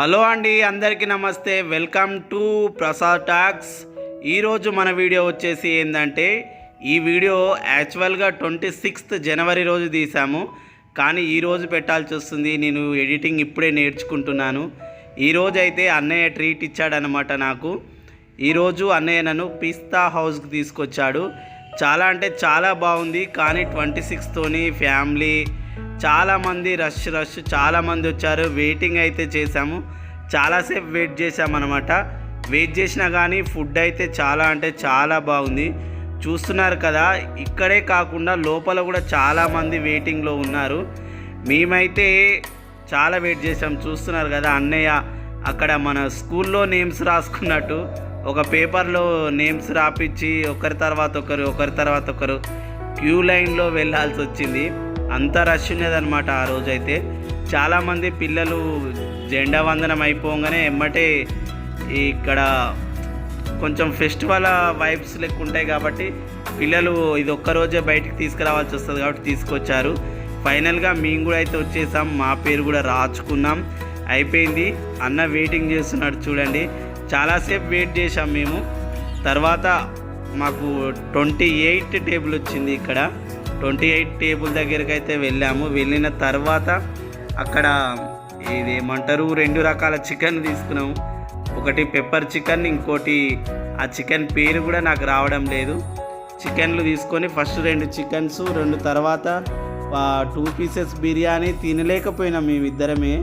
Hello అండి అందరికీ నమస్తే. Welcome to Prasad talks. ఈరోజు మన వీడియో వచ్చేసి ఏంటంటే ఈ వీడియో యాక్చువల్గా ట్వంటీ సిక్స్త్ జనవరి రోజు తీసాము కానీ ఈరోజు పెట్టాల్సి వస్తుంది నేను ఎడిటింగ్ ఇప్పుడే నేర్చుకుంటున్నాను. ఈరోజు అయితే అన్నయ్య ట్రీట్ ఇచ్చాడనమాట నాకు. ఈరోజు అన్నయ్య నన్ను పిస్తా హౌస్కి తీసుకొచ్చాడు. చాలా అంటే చాలా బాగుంది కానీ ట్వంటీ సిక్స్తోని ఫ్యామిలీ చాలామంది రష్ రష్ చాలామంది వచ్చారు. వెయిటింగ్ అయితే చేశాము. చాలాసేపు వెయిట్ చేశామన్నమాట. వెయిట్ చేసినా కానీ ఫుడ్ అయితే చాలా అంటే చాలా బాగుంది. చూస్తున్నారు కదా ఇక్కడే కాకుండా లోపల కూడా చాలామంది వెయిటింగ్లో ఉన్నారు. మేమైతే చాలా వెయిట్ చేసాం చూస్తున్నారు కదా అన్నయ్య అక్కడ మన స్కూల్లో నేమ్స్ రాసుకున్నట్టు ఒక పేపర్లో నేమ్స్ రాపిచ్చి ఒకరి తర్వాత ఒకరు ఒకరి తర్వాత ఒకరు క్యూ లైన్లో వెళ్ళాల్సి వచ్చింది అంత రష్ ఉన్నదనమాట ఆ రోజైతే. చాలామంది పిల్లలు జెండా వందనం అయిపోగానే ఎమ్మటే ఇక్కడ కొంచెం ఫెస్టివల్ వైబ్స్ లెక్క ఉంటాయి కాబట్టి పిల్లలు ఇది ఒక్క రోజే బయటికి తీసుకురావాల్సి వస్తుంది కాబట్టి తీసుకొచ్చారు. ఫైనల్గా మేము కూడా అయితే వచ్చేసాం. మా పేరు కూడా రాచుకున్నాం. అయిపోయింది. అన్న వెయిటింగ్ చేస్తున్నాడు చూడండి. చాలాసేపు వెయిట్ చేసాం మేము. తర్వాత మాకు ట్వంటీ ఎయిట్ టేబుల్ వచ్చింది ఇక్కడ. ట్వంటీ ఎయిట్ టేబుల్ దగ్గరికి అయితే వెళ్ళాము. వెళ్ళిన తర్వాత అక్కడ ఇది ఏమంటారు రెండు రకాల చికెన్ తీసుకున్నాము. ఒకటి పెప్పర్ చికెన్ ఇంకోటి ఆ చికెన్ పేరు కూడా నాకు రావడం లేదు. చికెన్లు తీసుకొని ఫస్ట్ రెండు చికెన్స్ రెండు తర్వాత టూ పీసెస్ బిర్యానీ తినలేకపోయినాం మేమిద్దరమే.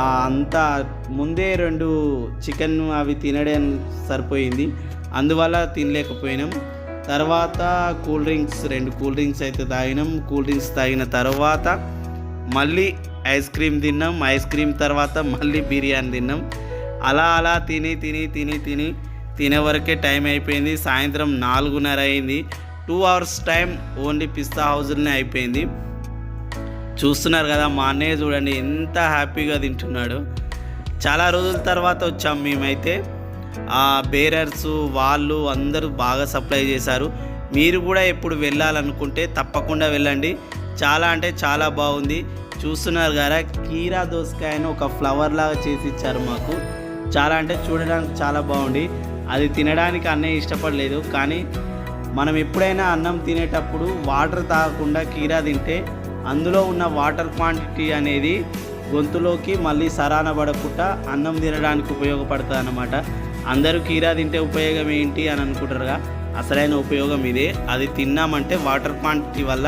అంత అంతా ముందే రెండు చికెన్ అవి తినడం సరిపోయింది. అందువల్ల తినలేకపోయినాం. తర్వాత కూల్ డ్రింక్స్ రెండు కూల్ డ్రింక్స్ అయితే తాగినాం. కూల్ డ్రింక్స్ తాగిన తర్వాత మళ్ళీ ఐస్ క్రీమ్ తిన్నాం. ఐస్ క్రీమ్ తర్వాత మళ్ళీ బిర్యానీ తిన్నాం. అలా అలా తిని తిని తిని తిని తినే వరకే టైం అయిపోయింది. సాయంత్రం నాలుగున్నర అయింది. Two hours time only Pista హౌస్లోనే అయిపోయింది. చూస్తున్నారు కదా మా అన్నయ్య చూడండి ఎంత హ్యాపీగా తింటున్నాడు. చాలా రోజుల తర్వాత వచ్చాం మేమైతే. ఆ బేరర్స్ వాళ్ళు అందరూ బాగా సప్లై చేశారు. మీరు కూడా ఎప్పుడు వెళ్ళాలనుకుంటే తప్పకుండా వెళ్ళండి. చాలా అంటే చాలా బాగుంది. చూస్తున్నారు కదా కీరా దోసకాయను ఒక ఫ్లవర్ లాగా చేసి ఇచ్చారు మాకు. చాలా అంటే చూడడానికి చాలా బాగుంది. అది తినడానికి అన్నయ్య ఇష్టపడలేదు కానీ మనం ఎప్పుడైనా అన్నం తినేటప్పుడు వాటర్ తాగకుండా కీరా తింటే అందులో ఉన్న వాటర్ క్వాంటిటీ అనేది గొంతులోకి మళ్ళీ సరాన పడకుండా అన్నం తినడానికి ఉపయోగపడుతుంది అన్నమాట అందరూ కీరా తింటే ఉపయోగం ఏంటి అని అనుకుంటారుగా. అసలైన ఉపయోగం ఇదే. అది తిన్నామంటే వాటర్ క్వాంటిటీ వల్ల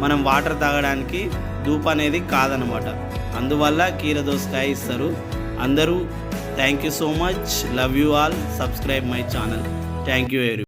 మనం వాటర్ తాగడానికి ధూప్ అనేది కాదనమాట అందువల్ల కీర దోసకాయ ఇస్తారు. అందరూ thank you so much. Love you all. Subscribe my channel. Thank you very